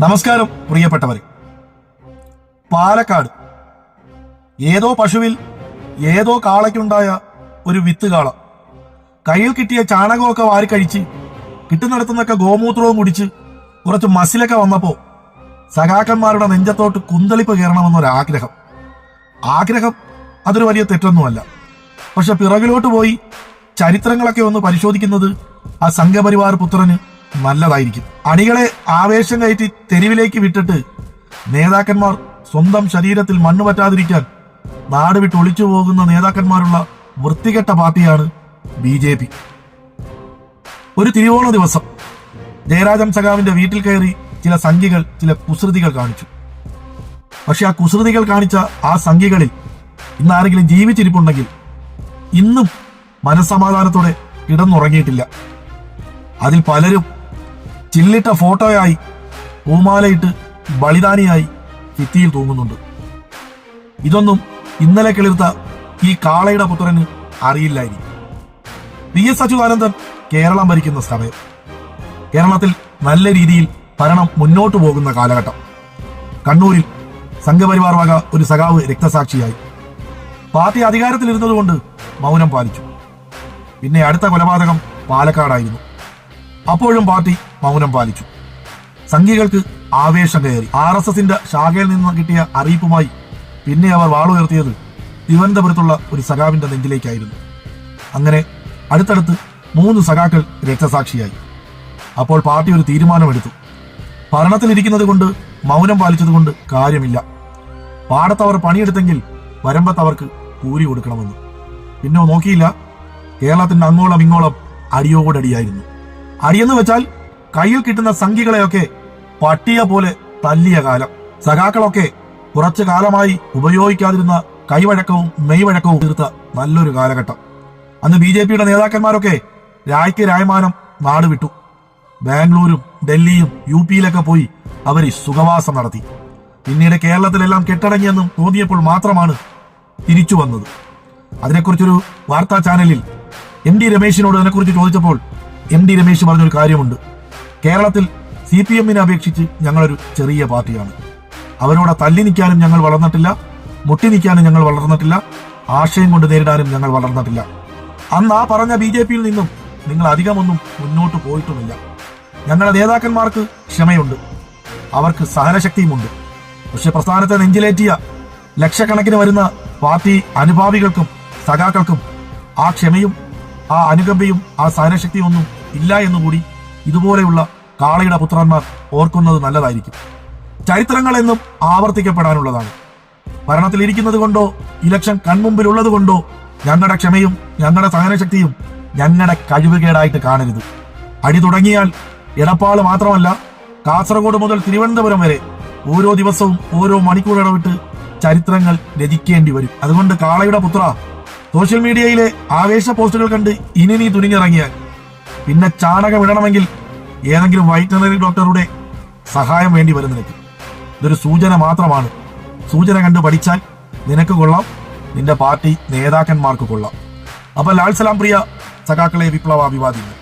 നമസ്കാരം പ്രിയപ്പെട്ടവരെ. പാലക്കാട്. ഏതോ പശുവിൽ ഏതോ കാളയ്ക്കുണ്ടായ ഒരു വിത്ത് കാള. കയ്യിൽ കിട്ടിയ ചാണകമൊക്കെ വാരിക്കഴിച്ച് കിട്ടുന്നിടത്തുനിന്നൊക്കെ ഗോമൂത്രവും കുടിച്ച് കുറച്ച് മസിലൊക്കെ വന്നപ്പോ സഖാക്കന്മാരുടെ നെഞ്ചത്തോട്ട് കുന്തളിപ്പ് കയറണമെന്നൊരാഗ്രഹം. ആഗ്രഹം അതൊരു വലിയ തെറ്റൊന്നുമല്ല. പക്ഷെ പിറകിലോട്ട് പോയി ചരിത്രങ്ങളൊക്കെ ഒന്ന് പരിശോധിക്കുന്നത് ആ സംഘപരിവാർ പുത്രന് നല്ലതായിരിക്കും. അണികളെ ആവേശം കയറ്റി തെരുവിലേക്ക് വിട്ടിട്ട് നേതാക്കന്മാർ സ്വന്തം ശരീരത്തിൽ മണ്ണ് പറ്റാതിരിക്കാൻ നാട് വിട്ട് ഒളിച്ചു പോകുന്ന നേതാക്കന്മാരുള്ള വൃത്തികെട്ട പാർട്ടിയാണ് ബി ജെ പി. ഒരു തിരുവോണ ദിവസം ജയരാജൻ സഖാവിന്റെ വീട്ടിൽ കയറി ചില സംഖ്യകൾ ചില കുസൃതികൾ കാണിച്ചു. പക്ഷെ ആ കുസൃതികൾ കാണിച്ച ആ സംഖ്യകളിൽ ഇന്ന് ആരെങ്കിലും ജീവിച്ചിരിപ്പുണ്ടെങ്കിൽ ഇന്നും മനസ്സമാധാനത്തോടെ കിടന്നുറങ്ങിയിട്ടില്ല. അതിൽ പലരും ചില്ലിട്ട ഫോട്ടോയായി പൂമാലയിട്ട് ബളിദാനിയായി ഭിത്തിയിൽ തൂങ്ങുന്നുണ്ട്. ഇതൊന്നും ഇന്നലെ കിളിർത്ത ഈ കാളയുടെ പുത്രന് അറിയില്ലായിരിക്കും. വി എസ് അച്യുതാനന്ദൻ കേരളം ഭരിക്കുന്ന സമയം. കേരളത്തിൽ നല്ല രീതിയിൽ ഭരണം മുന്നോട്ടു പോകുന്ന കാലഘട്ടം. കണ്ണൂരിൽ സംഘപരിവാർ വക ഒരു സഖാവ് രക്തസാക്ഷിയായി. പാർട്ടി അധികാരത്തിലിരുന്നതുകൊണ്ട് മൗനം പാലിച്ചു. പിന്നെ അടുത്ത കൊലപാതകം പാലക്കാടായിരുന്നു. അപ്പോഴും പാർട്ടി മൗനം പാലിച്ചു. സംഘികൾക്ക് ആവേശം കയറി. ആർ എസ് എസിന്റെ ശാഖയിൽ നിന്ന് കിട്ടിയ അറിയിപ്പുമായി പിന്നെ അവർ വാളുയർത്തിയത് തിരുവനന്തപുരത്തുള്ള ഒരു സഖാവിന്റെ നെഞ്ചിലേക്കായിരുന്നു. അങ്ങനെ അടുത്തടുത്ത് മൂന്ന് സഖാക്കൾ രക്തസാക്ഷിയായി. അപ്പോൾ പാർട്ടി ഒരു തീരുമാനമെടുത്തു. ഭരണത്തിലിരിക്കുന്നത് കൊണ്ട് മൗനം പാലിച്ചതുകൊണ്ട് കാര്യമില്ല. പാടത്തവർ പണിയെടുത്തെങ്കിൽ വരമ്പത്തവർക്ക് കൂലി കൊടുക്കണമെന്ന്. പിന്നെ നോക്കിയില്ല കേരളത്തിന്റെ അങ്ങോളം ഇങ്ങോളം അടിയോടടിയായിരുന്നു. അടിയെന്ന് വെച്ചാൽ കയ്യിൽ കിട്ടുന്ന സംഖ്യകളെയൊക്കെ പട്ടിയ പോലെ തല്ലിയ കാലം. സഖാക്കളൊക്കെ കുറച്ചു കാലമായി ഉപയോഗിക്കാതിരുന്ന കൈവഴക്കവും മെയ്വഴക്കവും തീർത്ത നല്ലൊരു കാലഘട്ടം. അന്ന് ബി ജെ പിയുടെ നേതാക്കന്മാരൊക്കെ രായ്ക്ക് രായമാനം നാട് വിട്ടു. ബാംഗ്ലൂരും ഡൽഹിയും യു പിയിലൊക്കെ പോയി അവർ സുഖവാസം നടത്തി. പിന്നീട് കേരളത്തിലെല്ലാം കെട്ടടങ്ങിയെന്നും തോന്നിയപ്പോൾ മാത്രമാണ് തിരിച്ചു വന്നത്. അതിനെക്കുറിച്ചൊരു വാർത്താ ചാനലിൽ എം ഡി രമേശിനോട് അതിനെക്കുറിച്ച് ചോദിച്ചപ്പോൾ എം ഡി രമേശ് പറഞ്ഞൊരു കാര്യമുണ്ട്. കേരളത്തിൽ സി പി എമ്മിനെ അപേക്ഷിച്ച് ഞങ്ങളൊരു ചെറിയ പാർട്ടിയാണ്. അവരോട് തല്ലി നിൽക്കാനും ഞങ്ങൾ വളർന്നിട്ടില്ല മുട്ടി നിൽക്കാനും ഞങ്ങൾ വളർന്നിട്ടില്ല ആശയം കൊണ്ട് നേരിടാനും ഞങ്ങൾ വളർന്നിട്ടില്ല. അന്ന് ആ പറഞ്ഞ ബി ജെ പിയിൽ നിന്നും നിങ്ങൾ അധികമൊന്നും മുന്നോട്ട് പോയിട്ടുമില്ല. ഞങ്ങളുടെ നേതാക്കന്മാർക്ക് ക്ഷമയുണ്ട് അവർക്ക് സഹനശക്തിയുമുണ്ട്. പക്ഷെ പ്രസ്ഥാനത്തെ നെഞ്ചിലേറ്റിയ ലക്ഷക്കണക്കിന് വരുന്ന പാർട്ടി അനുഭാവികൾക്കും സഖാക്കൾക്കും ആ ക്ഷമയും ആ അനുകമ്പയും ആ സഹനശക്തിയും ഒന്നും ഇല്ല എന്നുകൂടി ഇതുപോലെയുള്ള കാളയുടെ പുത്രന്മാർ ഓർക്കുന്നത് നല്ലതായിരിക്കും. ചരിത്രങ്ങളെന്നും ആവർത്തിക്കപ്പെടാനുള്ളതാണ്. ഭരണത്തിലിരിക്കുന്നത് കൊണ്ടോ ഇലക്ഷൻ കൺമുമ്പിലുള്ളത് കൊണ്ടോ ഞങ്ങളുടെ ക്ഷമയും ഞങ്ങളുടെ സഹനശക്തിയും ഞങ്ങളുടെ കഴിവുകേടായിട്ട് കാണരുത്. അടി തുടങ്ങിയാൽ എടപ്പാൾ മാത്രമല്ല കാസർഗോഡ് മുതൽ തിരുവനന്തപുരം വരെ ഓരോ ദിവസവും ഓരോ മണിക്കൂർ ഇടവിട്ട് ചരിത്രങ്ങൾ രചിക്കേണ്ടി വരും. അതുകൊണ്ട് കാളയുടെ പുത്ര സോഷ്യൽ മീഡിയയിലെ ആവേശ പോസ്റ്റുകൾ കണ്ട് ഇനി നീ തുനിഞ്ഞിറങ്ങിയാൽ പിന്നെ ചാണകം ഇടണമെങ്കിൽ ഏതെങ്കിലും വൈറ്റനറി ഡോക്ടറുടെ സഹായം വേണ്ടി വരും നിനക്ക്. ഇതൊരു സൂചന മാത്രമാണ്. സൂചന കണ്ട് പഠിച്ചാൽ നിനക്ക് കൊള്ളാം. നിന്റെ പാർട്ടി നേതാക്കന്മാർക്ക് കൊള്ളാം. അപ്പൊ ലാൽ സലാം പ്രിയ സഖാക്കളെ വിപ്ലവാഭിവാദികൾ.